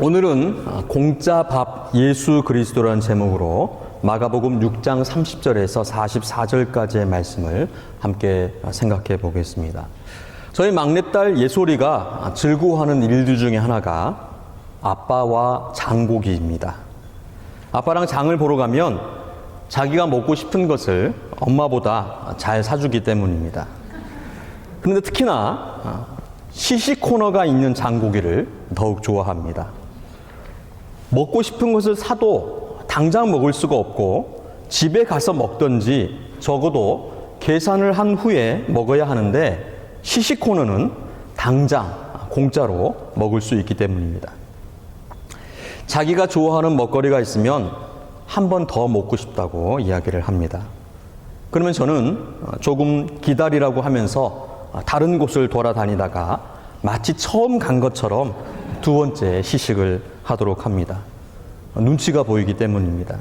오늘은 공짜 밥 예수 그리스도라는 제목으로 마가복음 6장 30절에서 44절까지의 말씀을 함께 생각해 보겠습니다. 저희 막내딸 예솔이가 즐거워하는 일들 중에 하나가 아빠와 장보기입니다. 아빠랑 장을 보러 가면 자기가 먹고 싶은 것을 엄마보다 잘 사주기 때문입니다. 그런데 특히나 시식 코너가 있는 장고기를 더욱 좋아합니다. 먹고 싶은 것을 사도 당장 먹을 수가 없고 집에 가서 먹던지 적어도 계산을 한 후에 먹어야 하는데 시식 코너는 당장 공짜로 먹을 수 있기 때문입니다. 자기가 좋아하는 먹거리가 있으면 한 번 더 먹고 싶다고 이야기를 합니다. 그러면 저는 조금 기다리라고 하면서 다른 곳을 돌아다니다가 마치 처음 간 것처럼 두 번째 시식을 하도록 합니다. 눈치가 보이기 때문입니다.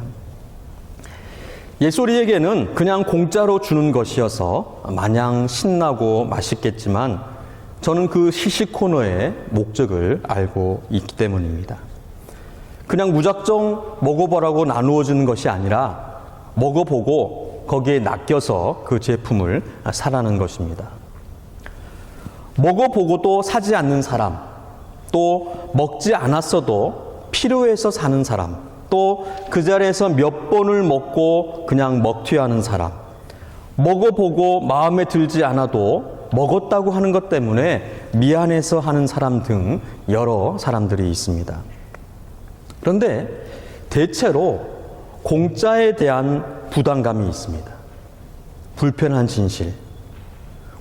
예솔이에게는 그냥 공짜로 주는 것이어서 마냥 신나고 맛있겠지만 저는 그 시식 코너의 목적을 알고 있기 때문입니다. 그냥 무작정 먹어보라고 나누어 주는 것이 아니라 먹어보고 거기에 낚여서 그 제품을 사라는 것입니다. 먹어보고도 사지 않는 사람, 또 먹지 않았어도 필요해서 사는 사람, 또 그 자리에서 몇 번을 먹고 그냥 먹튀하는 사람, 먹어보고 마음에 들지 않아도 먹었다고 하는 것 때문에 미안해서 하는 사람 등 여러 사람들이 있습니다. 그런데 대체로 공짜에 대한 부담감이 있습니다. 불편한 진실.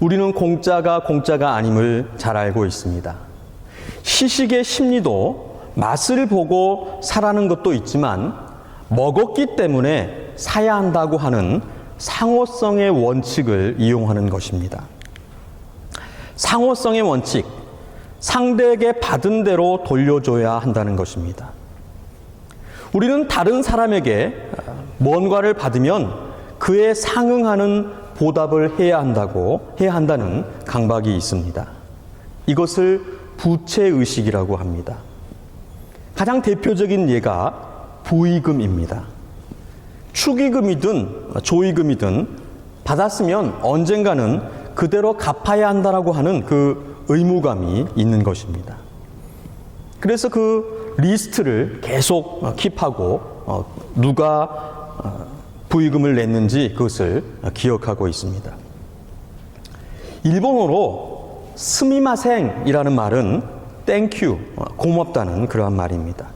우리는 공짜가 공짜가 아님을 잘 알고 있습니다. 시식의 심리도 맛을 보고 사라는 것도 있지만 먹었기 때문에 사야 한다고 하는 상호성의 원칙을 이용하는 것입니다. 상호성의 원칙, 상대에게 받은 대로 돌려줘야 한다는 것입니다. 우리는 다른 사람에게 뭔가를 받으면 그에 상응하는 보답을 해야 한다고 해야 한다는 강박이 있습니다. 이것을 부채의식이라고 합니다. 가장 대표적인 예가 부의금입니다. 축의금이든 조의금이든 받았으면 언젠가는 그대로 갚아야 한다라고 하는 그 의무감이 있는 것입니다. 그래서 그 리스트를 계속 킵하고 누가 부의금을 냈는지 그것을 기억하고 있습니다. 일본어로 스미마생이라는 말은 땡큐, 고맙다는 그러한 말입니다.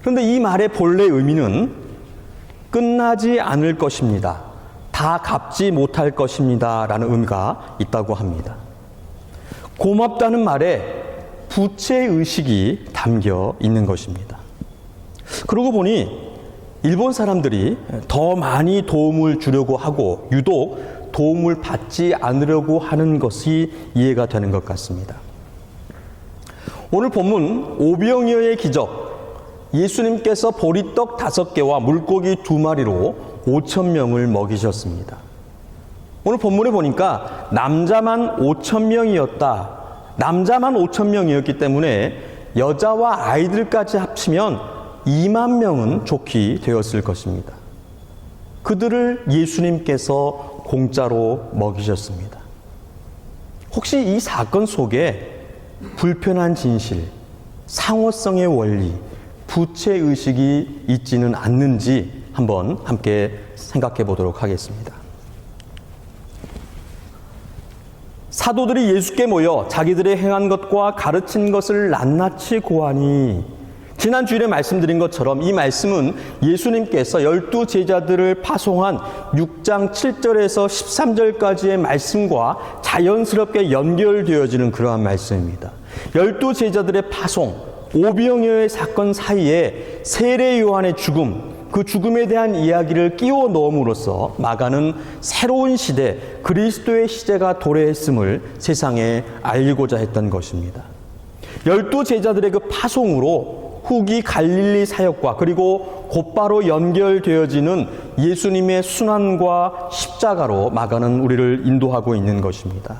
그런데 이 말의 본래 의미는 끝나지 않을 것입니다. 다 갚지 못할 것입니다. 라는 의미가 있다고 합니다. 고맙다는 말에 부채의식이 담겨 있는 것입니다. 그러고 보니 일본 사람들이 더 많이 도움을 주려고 하고 유독 도움을 받지 않으려고 하는 것이 이해가 되는 것 같습니다. 오늘 본문 오병이어의 기적 예수님께서 보리떡 다섯 개와 물고기 두 마리로 오천 명을 먹이셨습니다. 오늘 본문에 보니까 남자만 오천 명이었다. 남자만 오천 명이었기 때문에 여자와 아이들까지 합치면 2만 명은 좋게 되었을 것입니다. 그들을 예수님께서 공짜로 먹이셨습니다. 혹시 이 사건 속에 불편한 진실, 상호성의 원리, 부채의식이 있지는 않는지 한번 함께 생각해 보도록 하겠습니다. 사도들이 예수께 모여 자기들의 행한 것과 가르친 것을 낱낱이 고하니 지난 주일에 말씀드린 것처럼 이 말씀은 예수님께서 열두 제자들을 파송한 6장 7절에서 13절까지의 말씀과 자연스럽게 연결되어지는 그러한 말씀입니다. 열두 제자들의 파송, 오병이어의 사건 사이에 세례 요한의 죽음, 그 죽음에 대한 이야기를 끼워 넣음으로써 마가는 새로운 시대, 그리스도의 시대가 도래했음을 세상에 알리고자 했던 것입니다. 열두 제자들의 그 파송으로 후기 갈릴리 사역과 그리고 곧바로 연결되어지는 예수님의 순환과 십자가로 마가는 우리를 인도하고 있는 것입니다.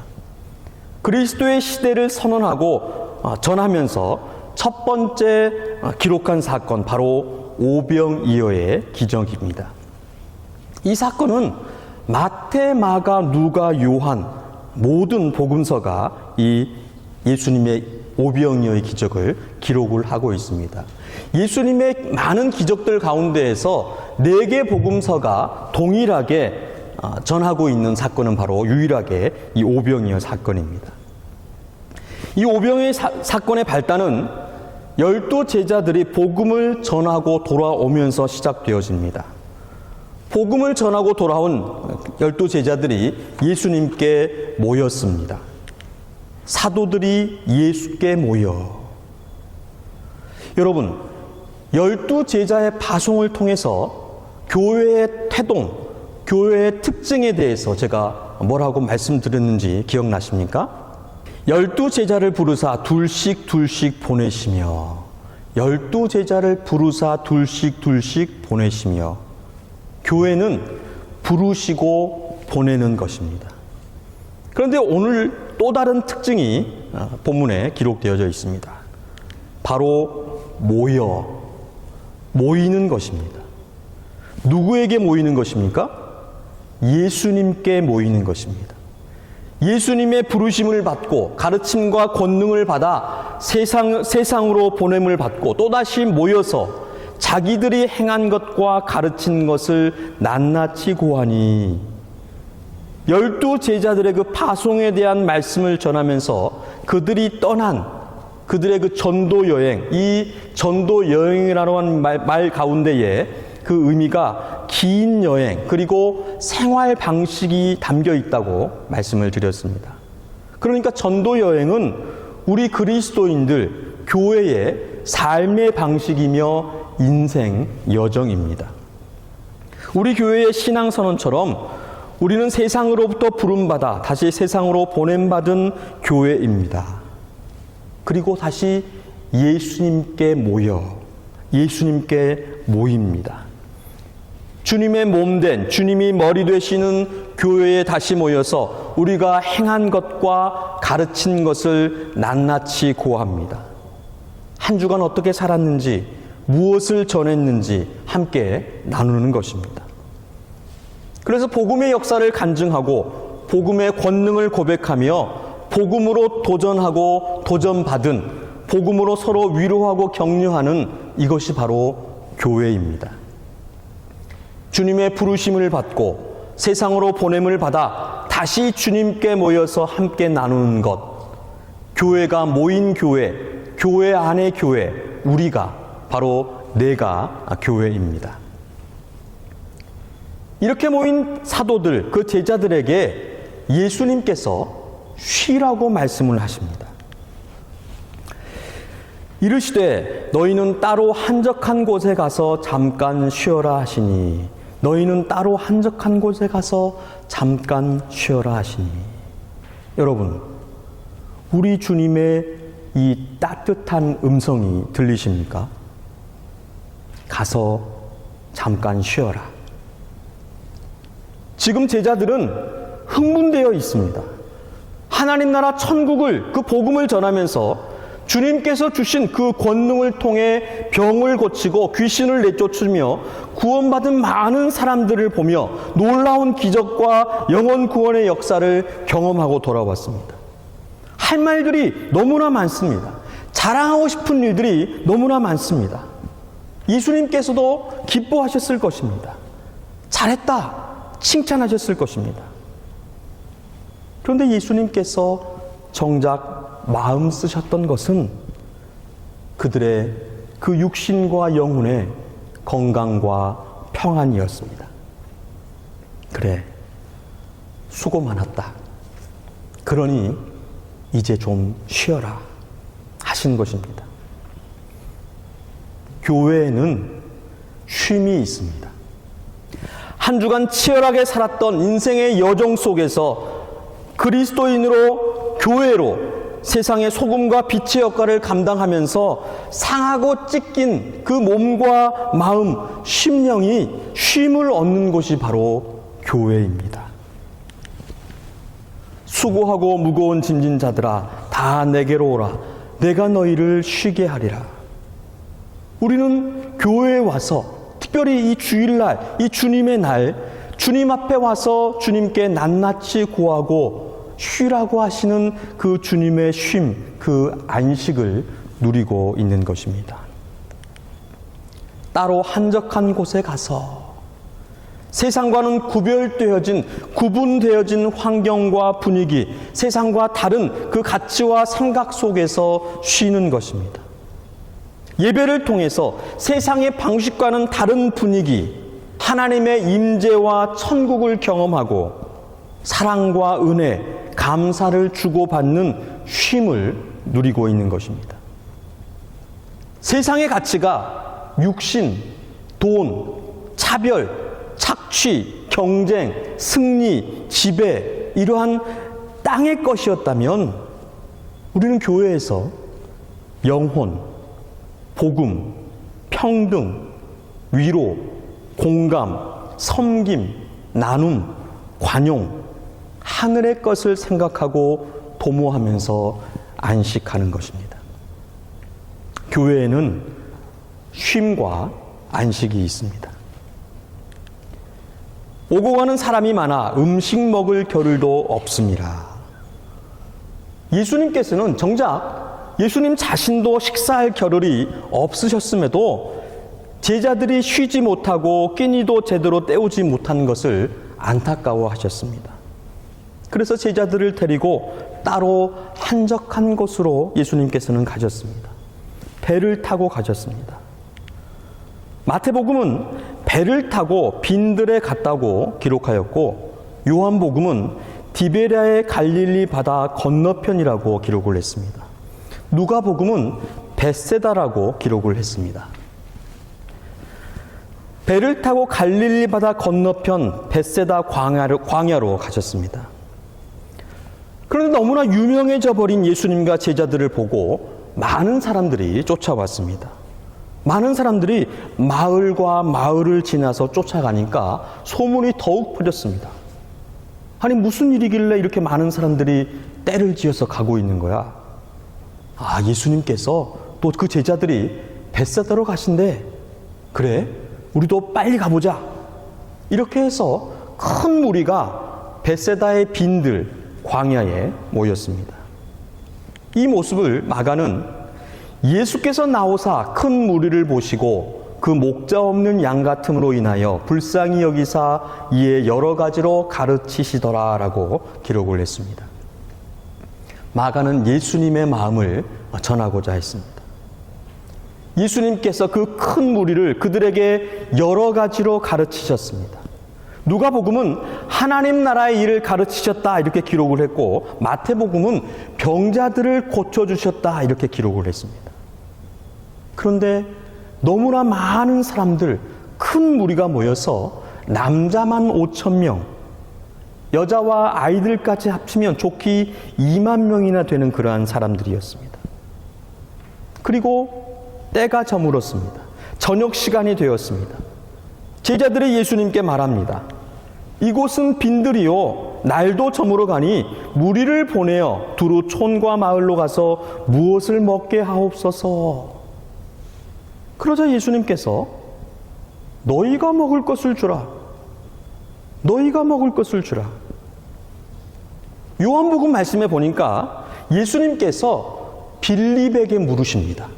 그리스도의 시대를 선언하고 전하면서 첫 번째 어, 기록한 사건 바로 오병이어의 기적입니다. 이 사건은 마태, 마가, 누가, 요한 모든 복음서가 이 예수님의 오병이어의 기적을 기록을 하고 있습니다. 예수님의 많은 기적들 가운데에서 네 개 복음서가 동일하게 아, 전하고 있는 사건은 바로 유일하게 이 오병이어 사건입니다. 이 오병이어 사, 건의 발단은 열두 제자들이 복음을 전하고 돌아오면서 시작되어집니다. 복음을 전하고 돌아온 열두 제자들이 예수님께 모였습니다. 사도들이 예수께 모여. 여러분, 열두 제자의 파송을 통해서 교회의 태동, 교회의 특징에 대해서 제가 뭐라고 말씀드렸는지 기억나십니까? 열두 제자를 부르사 둘씩 둘씩 보내시며, 열두 제자를 부르사 둘씩 둘씩 보내시며, 교회는 부르시고 보내는 것입니다. 그런데 오늘 또 다른 특징이 어, 본문에 기록되어져 있습니다. 바로 모여, 모이는 것입니다. 누구에게 모이는 것입니까? 예수님께 모이는 것입니다. 예수님의 부르심을 받고 가르침과 권능을 받아 세상, 세상으로 보냄을 받고 또다시 모여서 자기들이 행한 것과 가르친 것을 낱낱이 고하니 열두 제자들의 그 파송에 대한 말씀을 전하면서 그들이 떠난 그들의 그 전도 여행, 이 전도 여행이라는 말, 말 가운데에 그 의미가 긴 여행, 그리고 생활 방식이 담겨 있다고 말씀을 드렸습니다. 그러니까 전도 여행은 우리 그리스도인들 교회의 삶의 방식이며 인생 여정입니다. 우리 교회의 신앙 선언처럼 우리는 세상으로부터 부름받아 다시 세상으로 보냄받은 교회입니다. 그리고 다시 예수님께 모여 예수님께 모입니다. 주님의 몸 된 주님이 머리 되시는 교회에 다시 모여서 우리가 행한 것과 가르친 것을 낱낱이 고합니다. 한 주간 어떻게 살았는지, 무엇을 전했는지 함께 나누는 것입니다. 그래서 복음의 역사를 간증하고 복음의 권능을 고백하며 복음으로 도전하고 도전받은 복음으로 서로 위로하고 격려하는 이것이 바로 교회입니다. 주님의 부르심을 받고 세상으로 보냄을 받아 다시 주님께 모여서 함께 나누는 것. 교회가 모인 교회, 교회 안의 교회, 우리가 바로 내가 교회입니다. 이렇게 모인 사도들, 그 제자들에게 예수님께서 쉬라고 말씀을 하십니다. 이르시되 너희는 따로 한적한 곳에 가서 잠깐 쉬어라 하시니 너희는 따로 한적한 곳에 가서 잠깐 쉬어라 하시니 여러분 우리 주님의 이 따뜻한 음성이 들리십니까? 가서 잠깐 쉬어라. 지금 제자들은 흥분되어 있습니다. 하나님 나라 천국을 그 복음을 전하면서 주님께서 주신 그 권능을 통해 병을 고치고 귀신을 내쫓으며 구원받은 많은 사람들을 보며 놀라운 기적과 영원 구원의 역사를 경험하고 돌아왔습니다. 할 말들이 너무나 많습니다. 자랑하고 싶은 일들이 너무나 많습니다. 예수님께서도 기뻐하셨을 것입니다. 잘했다. 칭찬하셨을 것입니다. 그런데 예수님께서 정작 마음 쓰셨던 것은 그들의 그 육신과 영혼의 건강과 평안이었습니다. 그래, 수고 많았다. 그러니 이제 좀 쉬어라. 하신 것입니다. 교회에는 쉼이 있습니다. 한 주간 치열하게 살았던 인생의 여정 속에서 그리스도인으로 교회로 세상의 소금과 빛의 역할을 감당하면서 상하고 찢긴 그 몸과 마음, 심령이 쉼을 얻는 곳이 바로 교회입니다. 수고하고 무거운 짐진 자들아 다 내게로 오라 내가 너희를 쉬게 하리라. 우리는 교회에 와서 특별히 이 주일날, 이 주님의 날, 주님 앞에 와서 주님께 낱낱이 구하고 쉬라고 하시는 그 주님의 쉼, 그 안식을 누리고 있는 것입니다. 따로 한적한 곳에 가서 세상과는 구별되어진, 구분되어진 환경과 분위기, 세상과 다른 그 가치와 생각 속에서 쉬는 것입니다. 예배를 통해서 세상의 방식과는 다른 분위기, 하나님의 임재와 천국을 경험하고 사랑과 은혜, 감사를 주고받는 쉼을 누리고 있는 것입니다. 세상의 가치가 육신, 돈, 차별, 착취, 경쟁, 승리, 지배, 이러한 땅의 것이었다면 우리는 교회에서 영혼, 복음, 평등, 위로, 공감, 섬김, 나눔, 관용, 하늘의 것을 생각하고 도모하면서 안식하는 것입니다. 교회에는 쉼과 안식이 있습니다. 오고 가는 사람이 많아 음식 먹을 겨를도 없습니다. 예수님께서는 정작 예수님 자신도 식사할 겨를이 없으셨음에도 제자들이 쉬지 못하고 끼니도 제대로 때우지 못한 것을 안타까워 하셨습니다. 그래서 제자들을 데리고 따로 한적한 곳으로 예수님께서는 가셨습니다. 배를 타고 가셨습니다. 마태복음은 배를 타고 빈들에 갔다고 기록하였고 요한복음은 디베리아의 갈릴리 바다 건너편이라고 기록을 했습니다. 누가복음은 베세다라고 기록을 했습니다. 배를 타고 갈릴리 바다 건너편 베세다 광야로, 광야로 가셨습니다. 그런데 너무나 유명해져 버린 예수님과 제자들을 보고 많은 사람들이 쫓아왔습니다. 많은 사람들이 마을과 마을을 지나서 쫓아가니까 소문이 더욱 퍼졌습니다. 아니, 무슨 일이길래 이렇게 많은 사람들이 때를 지어서 가고 있는 거야? 아, 예수님께서 또 그 제자들이 뱃사다로 가신대. 그래, 우리도 빨리 가보자. 이렇게 해서 큰 무리가 벳세다의 빈들 광야에 모였습니다. 이 모습을 마가는 예수께서 나오사 큰 무리를 보시고 그 목자 없는 양 같음으로 인하여 불쌍히 여기사 이에 여러 가지로 가르치시더라라고 기록을 했습니다. 마가는 예수님의 마음을 전하고자 했습니다. 예수님께서 그 큰 무리를 그들에게 여러 가지로 가르치셨습니다. 누가복음은 하나님 나라의 일을 가르치셨다 이렇게 기록을 했고 마태복음은 병자들을 고쳐 주셨다 이렇게 기록을 했습니다. 그런데 너무나 많은 사람들 큰 무리가 모여서 남자만 5천 명, 여자와 아이들까지 합치면 좋기 2만 명이나 되는 그러한 사람들이었습니다. 그리고 때가 저물었습니다. 저녁 시간이 되었습니다. 제자들이 예수님께 말합니다. 이곳은 빈들이요. 날도 저물어 가니 무리를 보내어 두루 촌과 마을로 가서 무엇을 먹게 하옵소서. 그러자 예수님께서 너희가 먹을 것을 주라. 너희가 먹을 것을 주라. 요한복음 말씀에 보니까 예수님께서 빌립에게 물으십니다.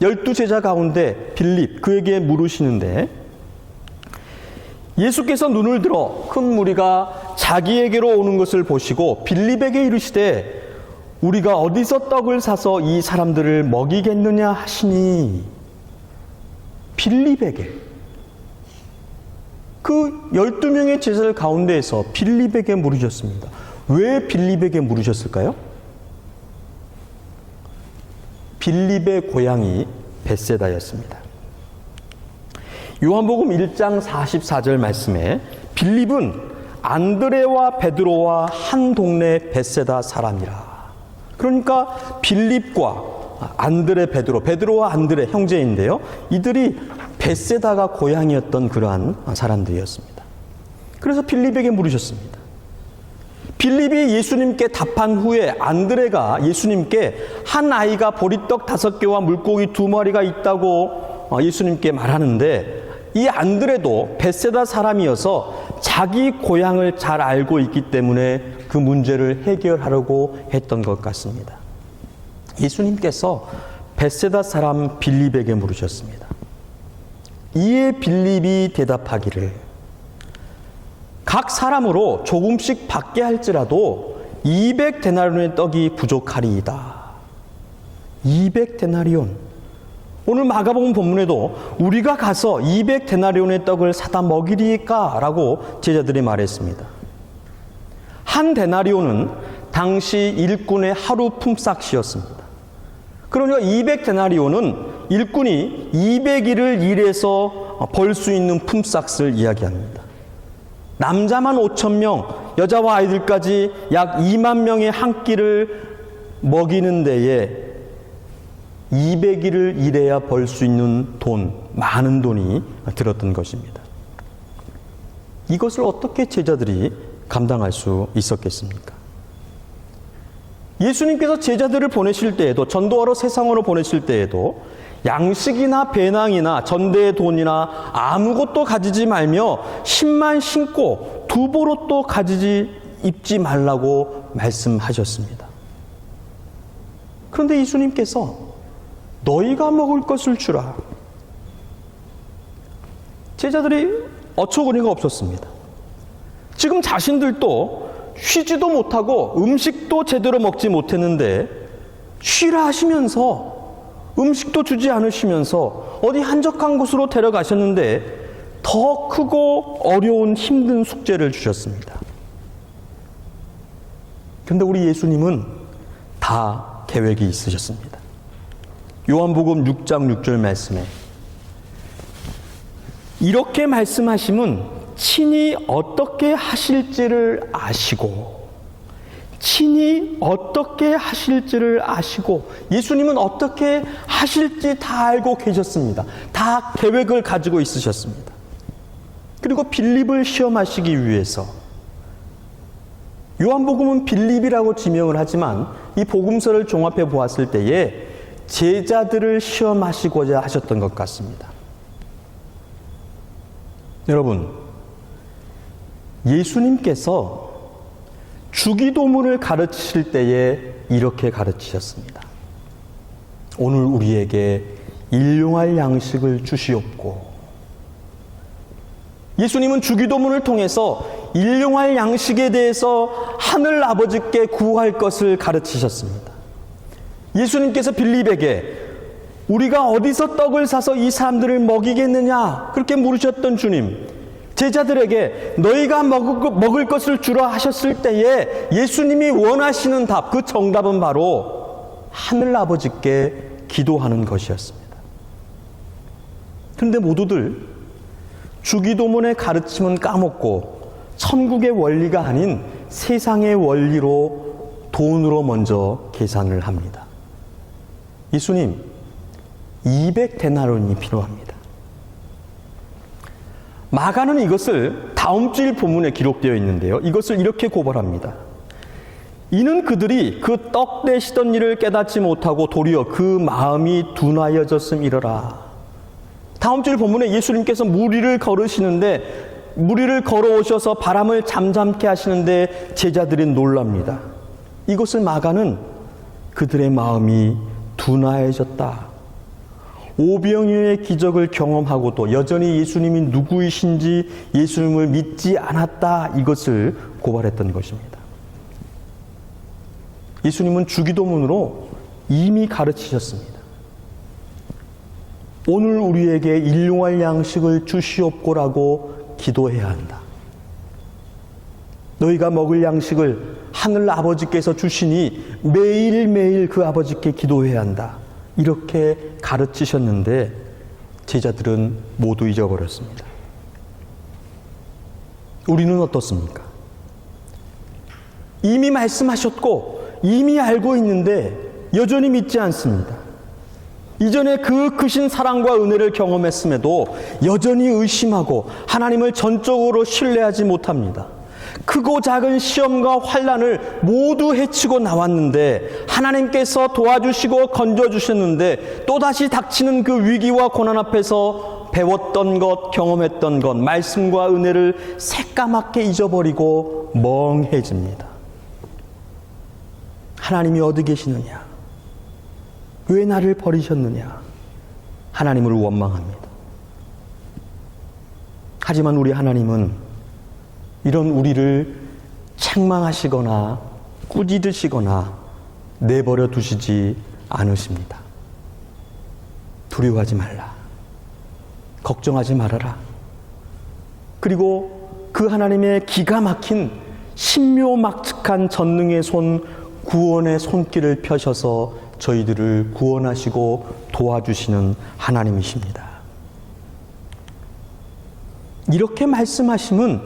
열두 제자 가운데 빌립 그에게 물으시는데 예수께서 눈을 들어 큰 무리가 자기에게로 오는 것을 보시고 빌립에게 이르시되 우리가 어디서 떡을 사서 이 사람들을 먹이겠느냐 하시니 빌립에게 그 12명의 제자들 가운데에서 빌립에게 물으셨습니다. 왜 빌립에게 물으셨을까요? 빌립의 고향이 베세다였습니다. 요한복음 1장 44절 말씀에 빌립은 안드레와 베드로와 한 동네 베세다 사람이라. 그러니까 빌립과 안드레 베드로, 베드로와 안드레 형제인데요. 이들이 베세다가 고향이었던 그러한 사람들이었습니다. 그래서 빌립에게 물으셨습니다. 빌립이 예수님께 답한 후에 안드레가 예수님께 한 아이가 보리떡 다섯 개와 물고기 두 마리가 있다고 어, 예수님께 말하는데 이 안드레도 베세다 사람이어서 자기 고향을 잘 알고 있기 때문에 그 문제를 해결하려고 했던 것 같습니다. 예수님께서 베세다 사람 빌립에게 물으셨습니다. 이에 빌립이 대답하기를 각 사람으로 조금씩 받게 할지라도 200데나리온의 떡이 부족하리이다. 200데나리온. 오늘 마가복음 본문에도 우리가 가서 200데나리온의 떡을 사다 먹이리까라고 제자들이 말했습니다. 한 데나리온은 당시 일꾼의 하루 품삯이었습니다. 그러니까 200데나리온은 일꾼이 200일을 일해서 벌 수 있는 품삯을 이야기합니다. 남자만 5천 명, 여자와 아이들까지 약 2만 명의 한 끼를 먹이는 데에 200일을 일해야 벌 수 있는 돈, 많은 돈이 들었던 것입니다. 이것을 어떻게 제자들이 감당할 수 있었겠습니까? 예수님께서 제자들을 보내실 때에도 전도하러 세상으로 보내실 때에도 양식이나 배낭이나 전대의 돈이나 아무것도 가지지 말며 신만 신고 두보로또 가지지 입지 말라고 말씀하셨습니다. 그런데 예수님께서 너희가 먹을 것을 주라. 제자들이 어처구니가 없었습니다. 지금 자신들도 쉬지도 못하고 음식도 제대로 먹지 못했는데 쉬라 하시면서 음식도 주지 않으시면서 어디 한적한 곳으로 데려가셨는데 더 크고 어려운 힘든 숙제를 주셨습니다. 근데 우리 예수님은 다 계획이 있으셨습니다. 요한복음 6장 6절 말씀에 이렇게 말씀하심은 친히 어떻게 하실지를 아시고 친히 어떻게 하실지를 아시고 예수님은 어떻게 하실지 다 알고 계셨습니다. 다 계획을 가지고 있으셨습니다. 그리고 빌립을 시험하시기 위해서 요한복음은 빌립이라고 지명을 하지만 이 복음서를 종합해 보았을 때에 제자들을 시험하시고자 하셨던 것 같습니다. 여러분, 예수님께서 주기도문을 가르치실 때에 이렇게 가르치셨습니다. 오늘 우리에게 일용할 양식을 주시옵고 예수님은 주기도문을 통해서 일용할 양식에 대해서 하늘 아버지께 구할 것을 가르치셨습니다. 예수님께서 빌립에게 우리가 어디서 떡을 사서 이 사람들을 먹이겠느냐 그렇게 물으셨던 주님 제자들에게 너희가 먹을 것을 주라 하셨을 때에 예수님이 원하시는 답, 그 정답은 바로 하늘 아버지께 기도하는 것이었습니다. 그런데 모두들 주기도문의 가르침은 까먹고 천국의 원리가 아닌 세상의 원리로 돈으로 먼저 계산을 합니다. 예수님, 200 데나론이 필요합니다. 마가는 이것을 다음 주일 본문에 기록되어 있는데요. 이것을 이렇게 고발합니다. 이는 그들이 그 떡 대시던 일을 깨닫지 못하고 도리어 그 마음이 둔하여졌음이러라. 다음 주일 본문에 예수님께서 무리를 걸으시는데 무리를 걸어오셔서 바람을 잠잠케 하시는데 제자들이 놀랍니다. 이것을 마가는 그들의 마음이 둔하여졌다. 오병이의 기적을 경험하고도 여전히 예수님이 누구이신지 예수님을 믿지 않았다 이것을 고발했던 것입니다. 예수님은 주기도문으로 이미 가르치셨습니다. 오늘 우리에게 일용할 양식을 주시옵고라고 기도해야 한다. 너희가 먹을 양식을 하늘 아버지께서 주시니 매일매일 그 아버지께 기도해야 한다. 이렇게 가르치셨는데 제자들은 모두 잊어버렸습니다. 우리는 어떻습니까? 이미 말씀하셨고 이미 알고 있는데 여전히 믿지 않습니다. 이전에 그 크신 사랑과 은혜를 경험했음에도 여전히 의심하고 하나님을 전적으로 신뢰하지 못합니다. 크고 작은 시험과 환란을 모두 헤치고 나왔는데 하나님께서 도와주시고 건져 주셨는데 또다시 닥치는 그 위기와 고난 앞에서 배웠던 것, 경험했던 것, 말씀과 은혜를 새까맣게 잊어버리고 멍해집니다. 하나님이 어디 계시느냐? 왜 나를 버리셨느냐? 하나님을 원망합니다. 하지만 우리 하나님은 이런 우리를 책망하시거나 꾸짖으시거나 내버려 두시지 않으십니다. 두려워하지 말라. 걱정하지 말아라. 그리고 그 하나님의 기가 막힌 신묘막측한 전능의 손, 구원의 손길을 펴셔서 저희들을 구원하시고 도와주시는 하나님이십니다. 이렇게 말씀하심은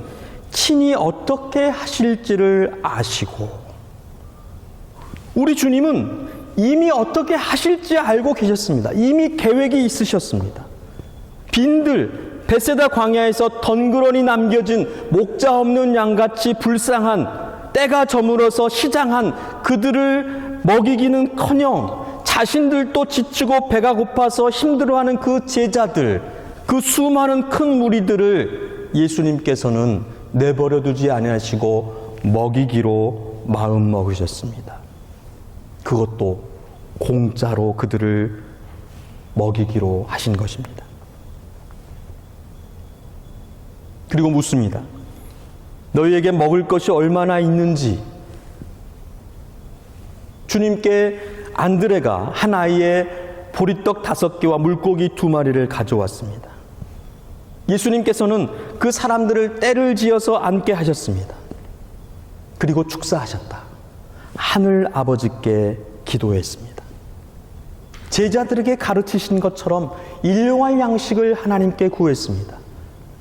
친히 어떻게 하실지를 아시고 우리 주님은 이미 어떻게 하실지 알고 계셨습니다. 이미 계획이 있으셨습니다. 빈들 베세다 광야에서 덩그러니 남겨진 목자 없는 양같이 불쌍한 때가 저물어서 시장한 그들을 먹이기는커녕 자신들도 지치고 배가 고파서 힘들어하는 그 제자들 그 수많은 큰 무리들을 예수님께서는 내버려 두지 아니하시고 먹이기로 마음 먹으셨습니다. 그것도 공짜로 그들을 먹이기로 하신 것입니다. 그리고 묻습니다. 너희에게 먹을 것이 얼마나 있는지 주님께 안드레가 한 아이의 보리떡 다섯 개와 물고기 두 마리를 가져왔습니다. 예수님께서는 그 사람들을 때를 지어서 앉게 하셨습니다. 그리고 축사하셨다. 하늘 아버지께 기도했습니다. 제자들에게 가르치신 것처럼 일용할 양식을 하나님께 구했습니다.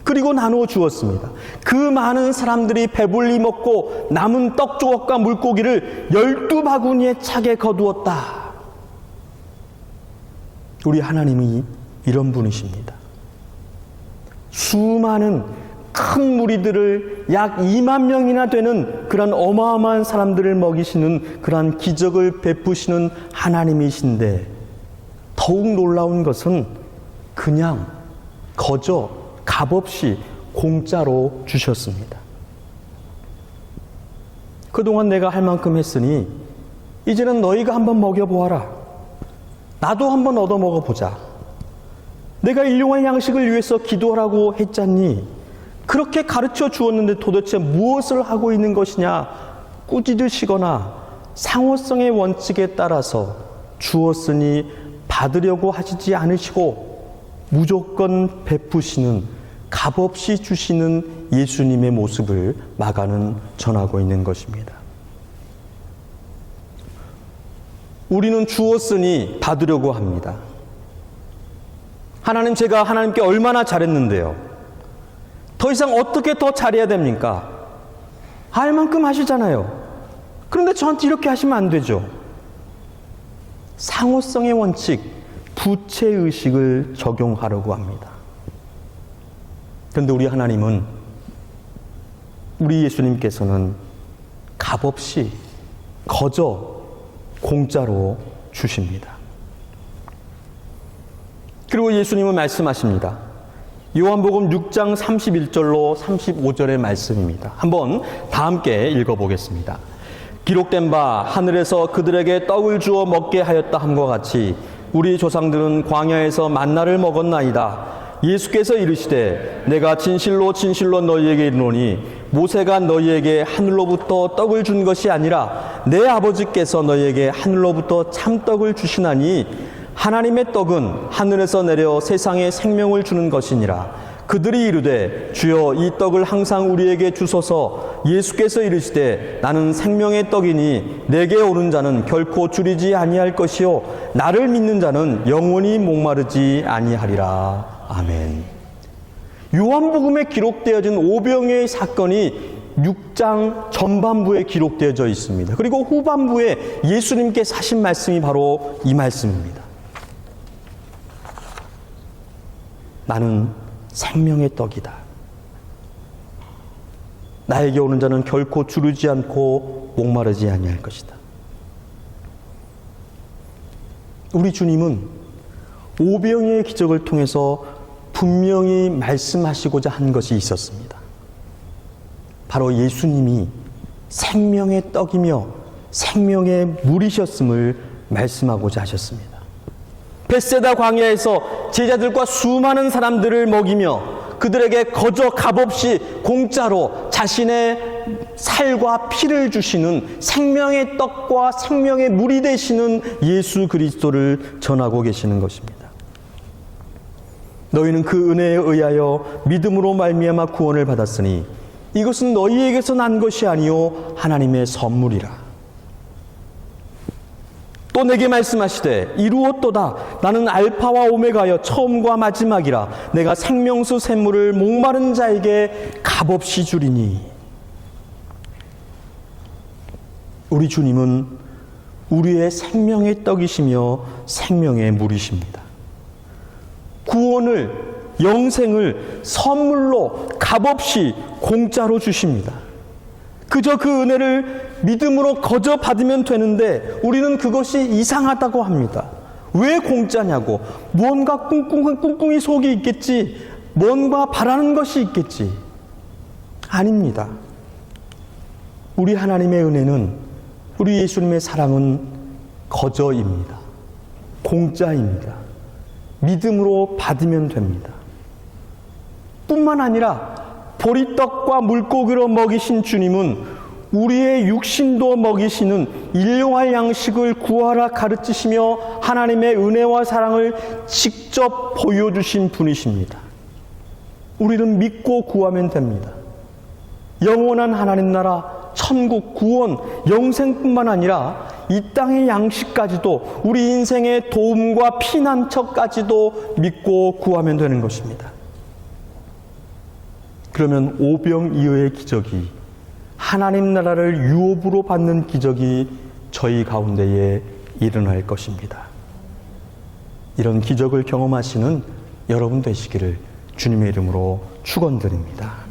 그리고 나누어 주었습니다. 그 많은 사람들이 배불리 먹고 남은 떡 조각과 물고기를 열두 바구니에 차게 거두었다. 우리 하나님이 이런 분이십니다. 수많은 큰 무리들을 약 2만 명이나 되는 그런 어마어마한 사람들을 먹이시는 그러한 기적을 베푸시는 하나님이신데 더욱 놀라운 것은 그냥 거저 값없이 공짜로 주셨습니다. 그동안 내가 할 만큼 했으니 이제는 너희가 한번 먹여보아라. 나도 한번 얻어 먹어보자. 내가 일용할 양식을 위해서 기도하라고 했잖니. 그렇게 가르쳐 주었는데 도대체 무엇을 하고 있는 것이냐? 꾸짖으시거나 상호성의 원칙에 따라서 주었으니 받으려고 하시지 않으시고 무조건 베푸시는 값없이 주시는 예수님의 모습을 마가는 전하고 있는 것입니다. 우리는 주었으니 받으려고 합니다. 하나님 제가 하나님께 얼마나 잘했는데요. 더 이상 어떻게 더 잘해야 됩니까? 할 만큼 하시잖아요. 그런데 저한테 이렇게 하시면 안 되죠. 상호성의 원칙, 부채의식을 적용하려고 합니다. 그런데 우리 하나님은, 우리 예수님께서는 값없이 거저 공짜로 주십니다. 그리고 예수님은 말씀하십니다. 요한복음 6장 31절로 35절의 말씀입니다. 한번 다 함께 읽어보겠습니다. 기록된 바 하늘에서 그들에게 떡을 주어 먹게 하였다 함과 같이 우리 조상들은 광야에서 만나를 먹었나이다. 예수께서 이르시되 내가 진실로 진실로 너희에게 이르노니 모세가 너희에게 하늘로부터 떡을 준 것이 아니라 내 아버지께서 너희에게 하늘로부터 참떡을 주시나니 하나님의 떡은 하늘에서 내려 세상에 생명을 주는 것이니라. 그들이 이르되 주여 이 떡을 항상 우리에게 주소서 예수께서 이르시되 나는 생명의 떡이니 내게 오는 자는 결코 줄이지 아니할 것이요 나를 믿는 자는 영원히 목마르지 아니하리라 아멘. 요한복음에 기록되어진 오병의 사건이 6장 전반부에 기록되어져 있습니다. 그리고 후반부에 예수님께 사신 말씀이 바로 이 말씀입니다. 나는 생명의 떡이다. 나에게 오는 자는 결코 주르지 않고 목마르지 아니할 것이다. 우리 주님은 오병이의 기적을 통해서 분명히 말씀하시고자 한 것이 있었습니다. 바로 예수님이 생명의 떡이며 생명의 물이셨음을 말씀하고자 하셨습니다. 베세다 광야에서 제자들과 수많은 사람들을 먹이며 그들에게 거저 값없이 공짜로 자신의 살과 피를 주시는 생명의 떡과 생명의 물이 되시는 예수 그리스도를 전하고 계시는 것입니다. 너희는 그 은혜에 의하여 믿음으로 말미암아 구원을 받았으니 이것은 너희에게서 난 것이 아니요 하나님의 선물이라. 또 내게 말씀하시되 이루었도다 나는 알파와 오메가여 처음과 마지막이라 내가 생명수 샘물을 목마른 자에게 값없이 주리니 우리 주님은 우리의 생명의 떡이시며 생명의 물이십니다. 구원을 영생을 선물로 값없이 공짜로 주십니다. 그저 그 은혜를 믿음으로 거저 받으면 되는데 우리는 그것이 이상하다고 합니다. 왜 공짜냐고. 뭔가 꿍꿍, 꿍꿍이 속이 있겠지. 뭔가 바라는 것이 있겠지. 아닙니다. 우리 하나님의 은혜는 우리 예수님의 사랑은 거저입니다. 공짜입니다. 믿음으로 받으면 됩니다. 뿐만 아니라 보리떡과 물고기로 먹이신 주님은 우리의 육신도 먹이시는 일용할 양식을 구하라 가르치시며 하나님의 은혜와 사랑을 직접 보여주신 분이십니다. 우리는 믿고 구하면 됩니다. 영원한 하나님 나라, 천국, 구원, 영생뿐만 아니라 이 땅의 양식까지도 우리 인생의 도움과 피난처까지도 믿고 구하면 되는 것입니다. 그러면 오병이어의 기적이 하나님 나라를 유업으로 받는 기적이 저희 가운데에 일어날 것입니다. 이런 기적을 경험하시는 여러분 되시기를 주님의 이름으로 축원드립니다.